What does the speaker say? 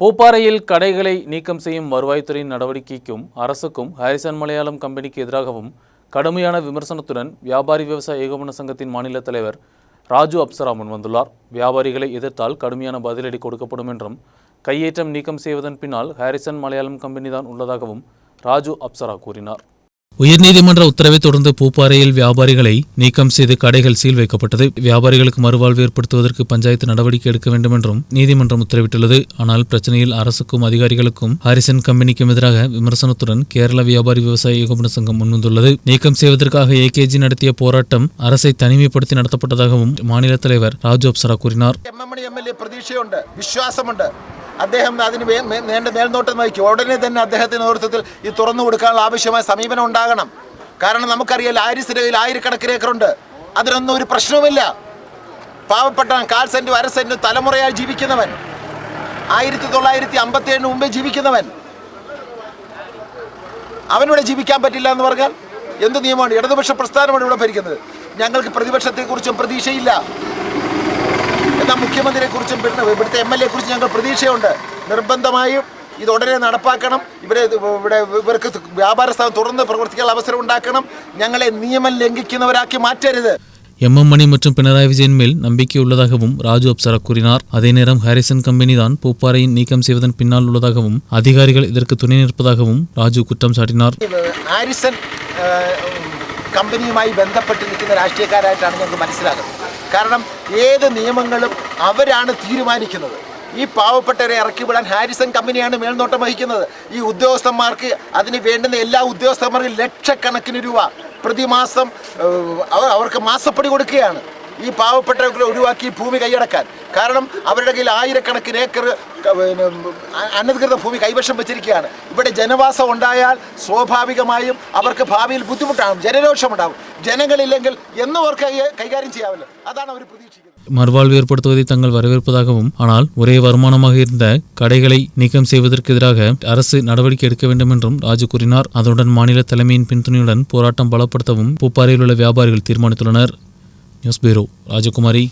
பூப்பாறையில் கடைகளை நீக்கம் செய்யும் வருவாய்த்துறையின் நடவடிக்கைக்கும் அரசுக்கும் ஹாரிசன் மலையாளம் கம்பெனிக்கு எதிராகவும் கடுமையான விமர்சனத்துடன் வியாபாரி விவசாய ஏகோபன சங்கத்தின் மாநில தலைவர் ராஜு அப்சரா முன்வந்துள்ளார் வியாபாரிகளை எதிர்த்தால் கடுமையான பதிலடி கொடுக்கப்படும் என்றும் கையேற்றம் நீக்கம் செய்வதன் பின்னால் ஹாரிசன் மலையாளம் கம்பெனி தான் உள்ளதாகவும் ராஜு அப்சரா கூறினார். உயர்நீதிமன்ற உத்தரவை தொடர்ந்து பூப்பாறையில் வியாபாரிகளை நீக்கம் செய்து கடைகள் சீல் வைக்கப்பட்டது. வியாபாரிகளுக்கு மறுவாழ்வு ஏற்படுத்துவதற்கு பஞ்சாயத்து நடவடிக்கை எடுக்க வேண்டும் என்றும் நீதிமன்றம் உத்தரவிட்டுள்ளது. ஆனால் பிரச்சனையில் அரசுக்கும் அதிகாரிகளுக்கும் ஹாரிசன் கம்பெனிக்கும் எதிராக விமர்சனத்துடன் கேரள வியாபாரி விவசாய ஏகோபன சங்கம் முன்வந்துள்ளது. நீக்கம் செய்வதற்காக ஏகேஜி நடத்திய போராட்டம் அரசை தனிமைப்படுத்தி நடத்தப்பட்டதாகவும் மாநில தலைவர் ராஜோப்சரா கூறினார். അദ്ദേഹം അതിന് നേണ്ട മേൽനോട്ടം വഹിക്കും. ഉടനെ തന്നെ അദ്ദേഹത്തിന്റെ നേതൃത്വത്തിൽ ഈ തുറന്നു കൊടുക്കാനുള്ള ആവശ്യമായ സമീപനം ഉണ്ടാകണം. കാരണം നമുക്കറിയാം കയ്യിൽ ആയിരക്കണക്കിന് ഏക്കറുണ്ട്. അതിനൊന്നും ഒരു പ്രശ്നവുമില്ല. പാവപ്പെട്ട കാൽ സെന്റും അര സെന്റും തലമുറയായി ജീവിക്കുന്നവൻ. ആയിരത്തി തൊള്ളായിരത്തി അമ്പത്തി ഏഴിന് മുമ്പേ ജീവിക്കുന്നവൻ. അവനിവിടെ ജീവിക്കാൻ പറ്റില്ല എന്ന് പറഞ്ഞാൽ എന്ത് നിയമമാണ്? ഇടതുപക്ഷ പ്രസ്ഥാനമാണ് ഇവിടെ ഭരിക്കുന്നത്. ഞങ്ങൾക്ക് പ്രതിപക്ഷത്തെക്കുറിച്ചും പ്രതീക്ഷയില്ല. എന്നാൽ മുഖ്യമന്ത്രിയെക്കുറിച്ചും പിന്നെ ഇവിടുത്തെ എം എൽ എ കുറിച്ചും ഞങ്ങൾ പ്രതീക്ഷയുണ്ട് നിർബന്ധമായും ഇത് ഉടനെ നടപ്പാക്കണം ഇവരെ ഇവിടെ ഇവർക്ക് വ്യാപാര സ്ഥാപനം തുറന്ന് പ്രവർത്തിക്കാനുള്ള അവസരം ഉണ്ടാക്കണം ഞങ്ങളെ നിയമം ലംഘിക്കുന്നവരാക്കി മാറ്റരുത് எம் எம் மணி மற்றும் பினராயி விஜயன் மேல் நம்பிக்கை உள்ளதாகவும் ராஜு அப்சரா கூறினார் அதே நேரம் ஹாரிசன் கம்பெனி தான் பூப்பாறையை நீக்கம் செய்வதன் பின்னால் உள்ளதாகவும் அதிகாரிகள் இதற்கு துணை நிற்பதாகவும் ராஜு குற்றம் சாட்டினார் ആരിസൺ ഏഹ്, കമ്പനിയുമായി ബന്ധപ്പെട്ട് നിൽക്കുന്ന രാഷ്ട്രീയക്കാരായിട്ടാണ് ഞങ്ങൾക്ക് മനസ്സിലാകുന്നത് കാരണം ഏത് നിയമങ്ങളും അവരാണ് തീരുമാനിക്കുന്നത്. ഈ പാവപ്പെട്ടവരെ ഇറക്കി വിടാൻ ഹാരിസൺ കമ്പനിയാണ് മേൽനോട്ടം വഹിക്കുന്നത്. ഈ ഉദ്യോഗസ്ഥന്മാർക്ക് അതിന് വേണ്ടുന്ന എല്ലാ ഉദ്യോഗസ്ഥന്മാർക്കും ലക്ഷക്കണക്കിന് രൂപ പ്രതിമാസം അവർ- അവർക്ക് മാസപ്പടി കൊടുക്കുകയാണ്. ഈ പാവപ്പെട്ടവരെ ഒഴിവാക്കി ഭൂമി കൈയടക്കാൻ കാരണം അവരുടെ കയ്യിൽ ആയിരക്കണക്കിന് ഏക്കർ ക- പിന്നെ അ- അനധികൃത ഭൂമി കൈവശം വെച്ചിരിക്കുകയാണ് ഇവിടെ ജനവാസം ഉണ്ടായാൽ സ്വാഭാവികമായും അവർക്ക് ഭാവിയിൽ ബുദ്ധിമുട്ടാകും ജനരോഷമുണ്ടാകും ജനങ്ങളില്ലെങ്കിൽ എന്നും അവർക്ക് കൈ- കൈകാര്യം ചെയ്യാമല്ലോ അതാണ് അവർ പ്രതീക്ഷിക്കുന്നത് மறுவாழ்வு ஏற்படுத்துவதை தங்கள் வரவேற்பதாகவும் ஆனால் ஒரே வருமானமாக இருந்த கடைகளை நீக்கம் செய்வதற்கு எதிராக அரசு நடவடிக்கை எடுக்க வேண்டும் என்றும் ராஜு கூறினார் அதனுடன் மாநில தலைமையின் பின்துணையுடன் போராட்டம் பலப்படுத்தவும் பூப்பாறையில் உள்ள வியாபாரிகள் தீர்மானித்துள்ளனர் న్యూస్ బ్యూరో రాజకుమారి